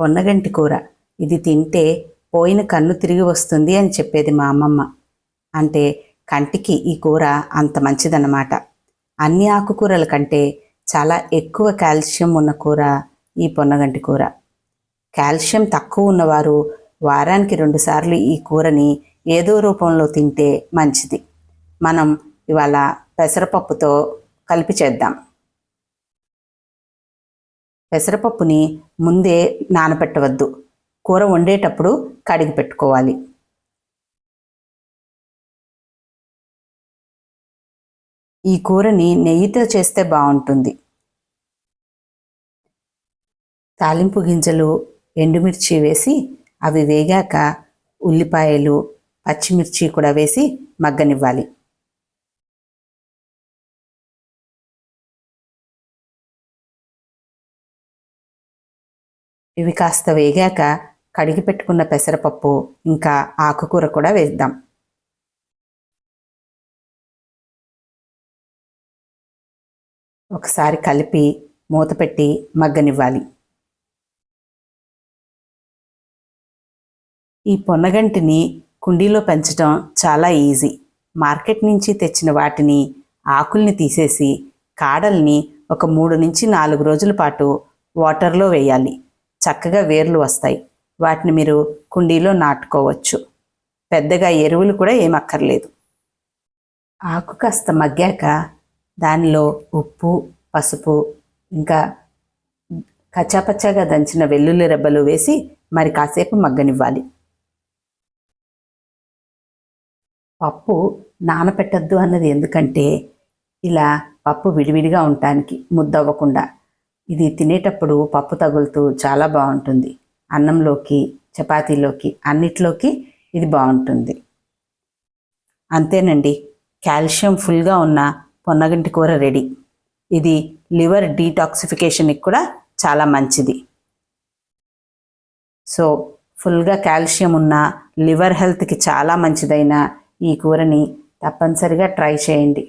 పొన్నగంటి కూర. ఇది తింటే పోయిన కన్ను తిరిగి వస్తుంది అని చెప్పేది మా అమ్మమ్మ. అంటే కంటికి ఈ కూర అంత మంచిదన్నమాట. అన్ని ఆకుకూరల కంటే చాలా ఎక్కువ కాల్షియం ఉన్న కూర ఈ పొన్నగంటి కూర. కాల్షియం తక్కువ ఉన్నవారు వారానికి రెండుసార్లు ఈ కూరని ఏదో రూపంలో తింటే మంచిది. మనం ఇవాళ పెసరపప్పుతో కలిపి చేద్దాం. పెసరపప్పుని ముందే నానబెట్టవద్దు కూర వండేటప్పుడు కడిగి పెట్టుకోవాలి. ఈ కూరని నెయ్యితో చేస్తే బాగుంటుంది. తాలింపు గింజలు ఎండుమిర్చి వేసి అవి వేగాక ఉల్లిపాయలు పచ్చిమిర్చి కూడా వేసి మగ్గనివ్వాలి. ఇవి కాస్త వేగాక కడిగి పెట్టుకున్న పెసరపప్పు ఇంకా ఆకుకూర కూడా వేద్దాం. ఒకసారి కలిపి మూత పెట్టి మగ్గనివ్వాలి. ఈ పొన్నగంటిని కుండీలో పెంచడం చాలా ఈజీ. మార్కెట్ నుంచి తెచ్చిన వాటిని ఆకుల్ని తీసేసి కాడల్ని ఒక మూడు నుంచి నాలుగు రోజుల పాటు వాటర్లో వేయాలి. చక్కగా వేర్లు వస్తాయి. వాటిని మీరు కుండీలో నాటుకోవచ్చు. పెద్దగా ఎరువులు కూడా ఏమక్కర్లేదు ఆకు కాస్త మగ్గాక దానిలో ఉప్పు పసుపు ఇంకా కచ్చాపచ్చాగా దంచిన వెల్లుల్లి రెబ్బలు వేసి మరి కాసేపు మగ్గనివ్వాలి. పప్పు నానపెట్టద్దు అన్నది ఎందుకంటే ఇలా పప్పు విడివిడిగా ఉండటానికి ముద్దవ్వకుండా ఇది తినేటప్పుడు పప్పు తగులుతూ చాలా బాగుంటుంది. అన్నంలోకి చపాతీలోకి అన్నిట్లోకి ఇది బాగుంటుంది. అంతేనండి. కాల్షియం ఫుల్గా ఉన్న పొన్నగంటి కూర రెడీ. ఇది లివర్ డీటాక్సిఫికేషన్కి కూడా చాలా మంచిది. సో ఫుల్గా కాల్షియం ఉన్న లివర్ హెల్త్కి చాలా మంచిదైన ఈ కూరని తప్పనిసరిగా ట్రై చేయండి.